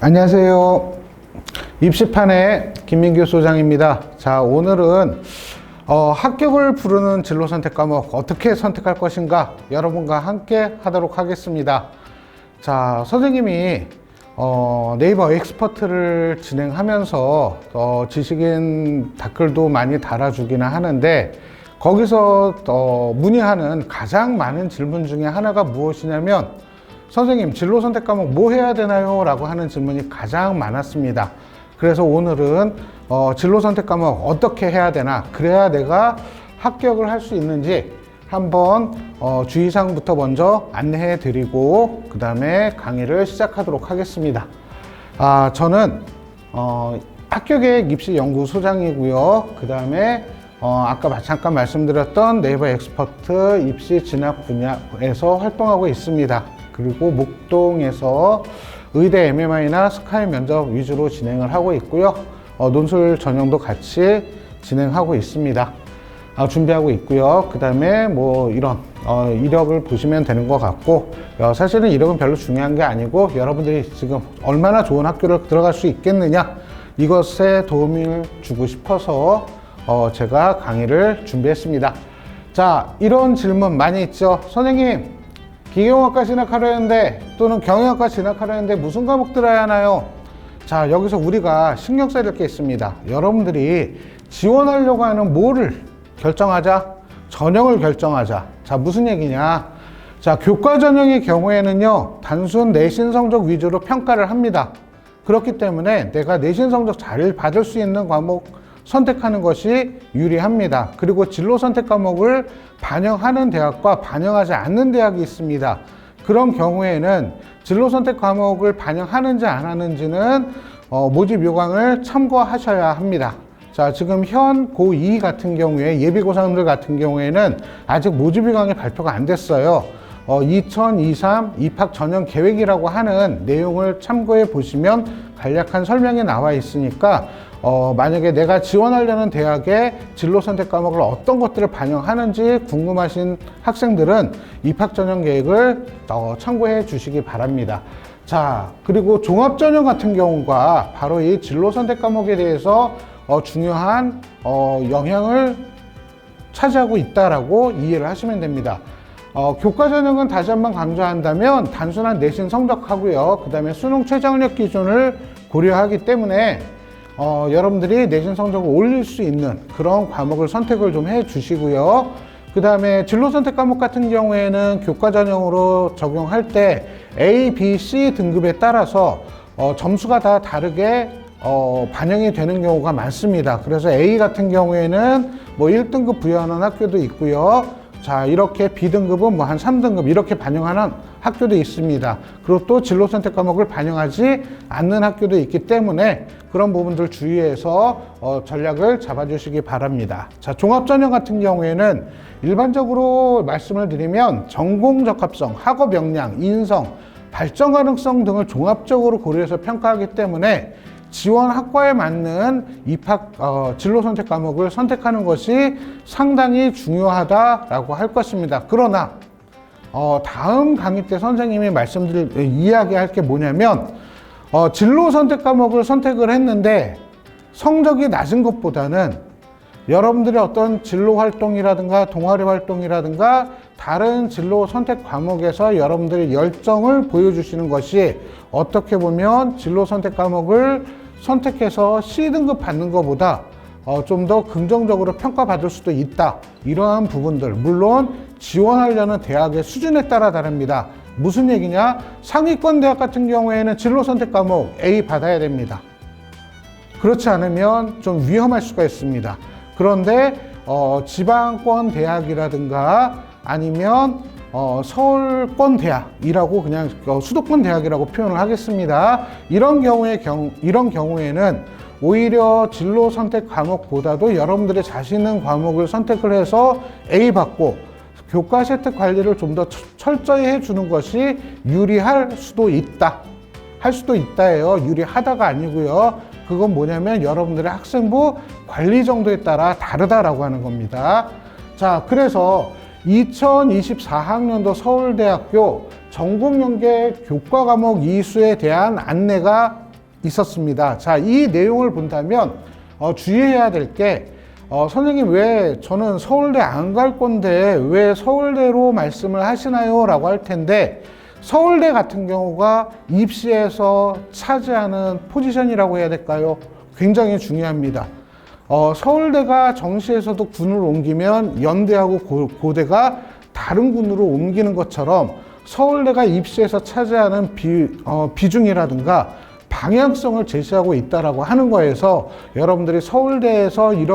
안녕하세요. 입시판의 김민규 소장입니다. 자, 오늘은 어, 합격을 부르는 진로 선택 과목 어떻게 선택할 것인가 여러분과 함께 하도록 하겠습니다. 자, 선생님이 어, 네이버 엑스퍼트를 진행하면서 어, 지식인 댓글도 많이 달아주기는 하는데 거기서 어, 문의하는 가장 많은 질문 중에 하나가 무엇이냐면 선생님 진로 선택 과목 뭐 해야 되나요? 라고 하는 질문이 가장 많았습니다. 그래서 오늘은 어, 진로 선택 과목 어떻게 해야 되나 그래야 내가 합격을 할 수 있는지 한번 어, 주의사항부터 먼저 안내해 드리고 그 다음에 강의를 시작하도록 하겠습니다. 아, 저는 어, 학교계획 입시 연구소장이고요. 그 다음에 어, 아까 잠깐 말씀드렸던 네이버 엑스퍼트 입시 진학 분야에서 활동하고 있습니다. 그리고 목동에서 의대 MMI나 스카이 면접 위주로 진행을 하고 있고요. 어, 논술 전형도 같이 진행하고 있습니다. 아, 준비하고 있고요. 그 다음에 뭐 이런 어, 이력을 보시면 되는 것 같고 어, 사실은 이력은 별로 중요한 게 아니고 여러분들이 지금 얼마나 좋은 학교를 들어갈 수 있겠느냐 이것에 도움을 주고 싶어서 어, 제가 강의를 준비했습니다. 자, 이런 질문 많이 있죠. 선생님, 기계공학과 진학하려 했는데 또는 경영학과 진학하려 했는데 무슨 과목 들어야 하나요? 자, 여기서 우리가 신경 써야 될 게 있습니다. 여러분들이 지원하려고 하는 뭐를 결정하자? 전형을 결정하자. 자, 무슨 얘기냐? 자, 교과 전형의 경우에는요, 단순 내신 성적 위주로 평가를 합니다. 그렇기 때문에 내가 내신 성적 잘 받을 수 있는 과목 선택하는 것이 유리합니다. 그리고 진로 선택 과목을 반영하는 대학과 반영하지 않는 대학이 있습니다. 그런 경우에는 진로 선택 과목을 반영하는지 안 하는지는 어, 모집 요강을 참고하셔야 합니다. 자, 지금 현 고2 같은 경우에 예비고사님들 같은 경우에는 아직 모집 요강이 발표가 안 됐어요. 어, 2023 입학 전형 계획이라고 하는 내용을 참고해 보시면 간략한 설명이 나와 있으니까 어, 만약에 내가 지원하려는 대학의 진로 선택 과목을 어떤 것들을 반영하는지 궁금하신 학생들은 입학 전형 계획을 어, 참고해 주시기 바랍니다. 자, 그리고 종합 전형 같은 경우가 바로 이 진로 선택 과목에 대해서 어, 중요한 어, 영향을 차지하고 있다라고 이해를 하시면 됩니다. 어, 교과 전형은 다시 한번 강조한다면 단순한 내신 성적하고요. 그 다음에 수능 최저학력 기준을 고려하기 때문에 어, 여러분들이 내신 성적을 올릴 수 있는 그런 과목을 선택을 좀 해 주시고요. 그 다음에 진로 선택 과목 같은 경우에는 교과 전형으로 적용할 때 A, B, C 등급에 따라서 어, 점수가 다 다르게 어, 반영이 되는 경우가 많습니다. 그래서 A 같은 경우에는 뭐 1등급 부여하는 학교도 있고요. 자, 이렇게 B등급은 뭐 한 3등급 이렇게 반영하는 학교도 있습니다. 그리고 또 진로 선택 과목을 반영하지 않는 학교도 있기 때문에 그런 부분들 주의해서 어, 전략을 잡아주시기 바랍니다. 자, 종합 전형 같은 경우에는 일반적으로 말씀을 드리면 전공 적합성, 학업 역량, 인성, 발전 가능성 등을 종합적으로 고려해서 평가하기 때문에 지원 학과에 맞는 입학 어, 진로 선택 과목을 선택하는 것이 상당히 중요하다라고 할 것입니다. 그러나 어, 다음 강의 때 선생님이 말씀드릴 이야기할 게 뭐냐면 어, 진로 선택 과목을 선택을 했는데 성적이 낮은 것보다는 여러분들의 어떤 진로 활동이라든가 동아리 활동이라든가 다른 진로 선택 과목에서 여러분들의 열정을 보여주시는 것이 어떻게 보면 진로 선택 과목을 선택해서 C등급 받는 것보다 어, 좀 더 긍정적으로 평가받을 수도 있다. 이러한 부분들. 물론 지원하려는 대학의 수준에 따라 다릅니다. 무슨 얘기냐? 상위권 대학 같은 경우에는 진로 선택 과목 A 받아야 됩니다. 그렇지 않으면 좀 위험할 수가 있습니다. 그런데 어, 지방권 대학이라든가 아니면 어, 서울권 대학이라고 그냥 어, 수도권 대학이라고 표현을 하겠습니다. 이런 경우에 경, 이런 경우에는 오히려 진로 선택 과목보다도 여러분들의 자신 있는 과목을 선택을 해서 A 받고 교과 세트 관리를 좀 더 철저히 해주는 것이 유리할 수도 있다. 할 수도 있다예요. 유리하다가 아니고요. 그건 뭐냐면 여러분들의 학생부 관리 정도에 따라 다르다라고 하는 겁니다. 자, 그래서 2024학년도 서울대학교 전국연계 교과 과목 이수에 대한 안내가 있었습니다. 자, 이 내용을 본다면 어, 주의해야 될게 어, 선생님 왜 저는 서울대 안 갈 건데 왜 서울대로 말씀을 하시나요? 라고 할 텐데 서울대 같은 경우가 입시에서 차지하는 포지션이라고 해야 될까요? 굉장히 중요합니다. 어, 서울대가 정시에서도 군을 옮기면 연대하고 고, 고대가 다른 군으로 옮기는 것처럼 서울대가 입시에서 차지하는 비, 어, 비중이라든가 방향성을 제시하고 있다라고 하는 거에서 여러분들이 서울대에서 이렇게